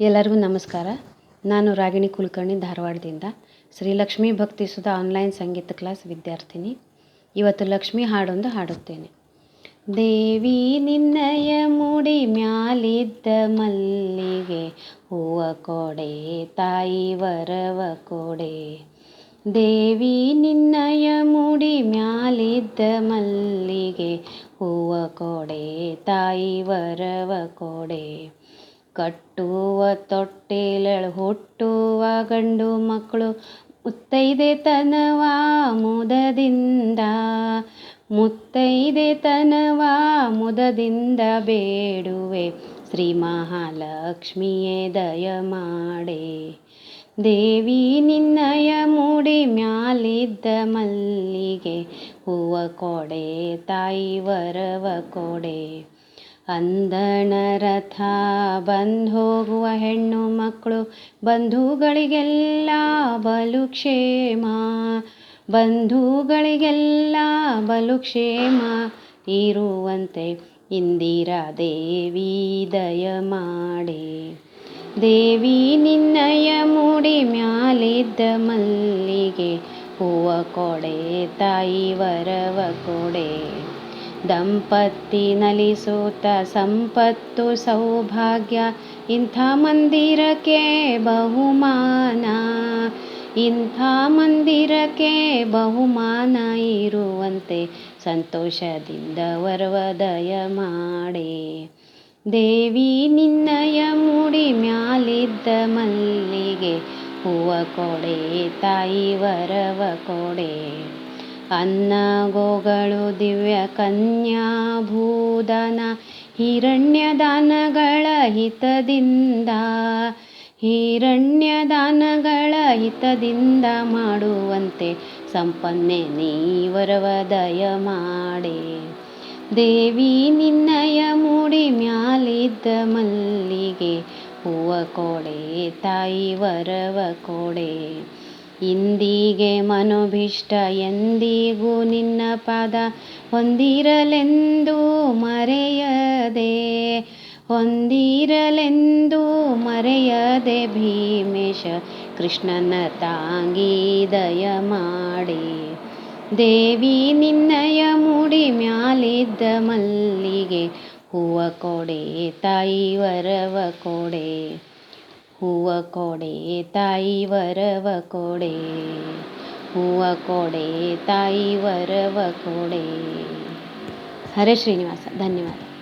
ಎಲ್ಲರಿಗೂ ನಮಸ್ಕಾರ. ನಾನು ರಾಗಿಣಿ ಕುಲಕರ್ಣಿ ಧಾರವಾಡದಿಂದ. ಶ್ರೀ ಲಕ್ಷ್ಮೀ ಭಕ್ತಿ ಸುಧಾ ಆನ್ಲೈನ್ ಸಂಗೀತ ಕ್ಲಾಸ್ ವಿದ್ಯಾರ್ಥಿನಿ. ಇವತ್ತು ಲಕ್ಷ್ಮಿ ಹಾಡೊಂದು ಹಾಡುತ್ತೇನೆ. ದೇವಿ ನಿನ್ನಯ ಮುಡಿ ಮ್ಯಾಲಿದ್ದ ಮಲ್ಲಿಗೆ, ಹೂವ ಕೊಡೆ, ತಾಯಿ ವರವ ಕೊಡೆ. ದೇವಿ ನಿನ್ನಯ ಮುಡಿ ಮ್ಯಾಲಿದ್ದ ಮಲ್ಲಿಗೆ, ಹೂವ ಕೊಡೆ, ತಾಯಿ ವರವ ಕೊಡೆ. ಕಟ್ಟುವ ತೊಟ್ಟಿಲಳು, ಹುಟ್ಟುವ ಗಂಡು ಮಕ್ಕಳು ಮುತ್ತೈದೆ ತನವ ಮುದದಿಂದ ಮುತ್ತೈದೆ ತನವ ಮುದದಿಂದ ಬೇಡುವೆ, ಶ್ರೀ ಮಹಾಲಕ್ಷ್ಮಿಯೇ ದಯ ಮಾಡೆ. ದೇವಿ ನಿನ್ನಯ ಮೂಡಿ ಮ್ಯಾಲಿದ್ದ ಮಲ್ಲಿಗೆ, ಹೂವ ಕೊಡೆ, ತಾಯಿ ವರವ ಕೊಡೆ. ಅಂದಣ ರಥ ಬಂದು ಹೋಗುವ ಹೆಣ್ಣು ಮಕ್ಕಳು ಬಂಧುಗಳಿಗೆಲ್ಲ ಬಲು ಕ್ಷೇಮ ಬಂಧುಗಳಿಗೆಲ್ಲ ಬಲು ಕ್ಷೇಮ ಇರುವಂತೆ ಇಂದಿರಾ ದೇವಿ ದಯ ಮಾಡಿ ದೇವಿ ನಿನ್ನಯ ಮುಡಿ ಮ್ಯಾಲಿದ್ದ ಮಲ್ಲಿಗೆ. ಹೂವ ಕೊಡೆ, ತಾಯಿ ವರವ ಕೊಡೆ. ದಂಪತಿ ನಲಿಸುತ್ತ ಸಂಪತ್ತು ಸೌಭಾಗ್ಯ, ಇಂಥ ಮಂದಿರಕ್ಕೆ ಬಹುಮಾನ. ಇಂಥ ಮಂದಿರಕ್ಕೆ ಬಹುಮಾನ ಇರುವಂತೆ ಸಂತೋಷದಿಂದ ವರವದಯ ಮಾಡೆ. ದೇವಿ ನಿನ್ನಯ ಮುಡಿ ಮ್ಯಾಲಿದ್ದ ಮಲ್ಲಿಗೆ, ಹೂವ ಕೊಡೆ, ತಾಯಿ ವರವ ಕೊಡೆ. ಅನ್ನಗೋಗಳು ದಿವ್ಯ ಕನ್ಯಾ ಭೂದಾನ, ಹಿರಣ್ಯದಾನಗಳ ಹಿತದಿಂದ ಹಿರಣ್ಯದಾನಗಳ ಹಿತದಿಂದ ಮಾಡುವಂತೆ ಸಂಪನ್ನೆ ನೀವರವ ದಯ ಮಾಡಿ. ದೇವಿ ನಿನ್ನಯ ಮೂಡಿ ಮ್ಯಾಲಿದ್ದ ಮಲ್ಲಿಗೆ, ಹೂವ ಕೊಡೆ, ತಾಯಿ ವರವ ಕೊಡೆ. ಇಂದಿಗೆ ಮನೋಭಿಷ್ಟ ಎಂದಿಗೂ ನಿನ್ನ ಪಾದ ಹೊಂದಿರಲೆಂದು ಮರೆಯದೆ ಹೊಂದಿರಲೆಂದು ಮರೆಯದೆ ಭೀಮೇಶ ಕೃಷ್ಣನ ತಾಂಗಿ ದಯ ಮಾಡಿ. ದೇವಿ ನಿನ್ನಯ ಮುಡಿ ಮ್ಯಾಲಿದ್ದ ಮಲ್ಲಿಗೆ ಹೂವ ಕೊಡೆ, ತಾಯಿ ವರವ ಕೊಡೆ. ಹೂವ ಕೊಡೆ ತಾಯಿ ವರವ ಕೊಡೆ ಹೂವ ಕೊಡೆ ತಾಯಿ ವರವ ಕೊಡೆ ಹರೇ ಶ್ರೀನಿವಾಸ ಧನ್ಯವಾದ.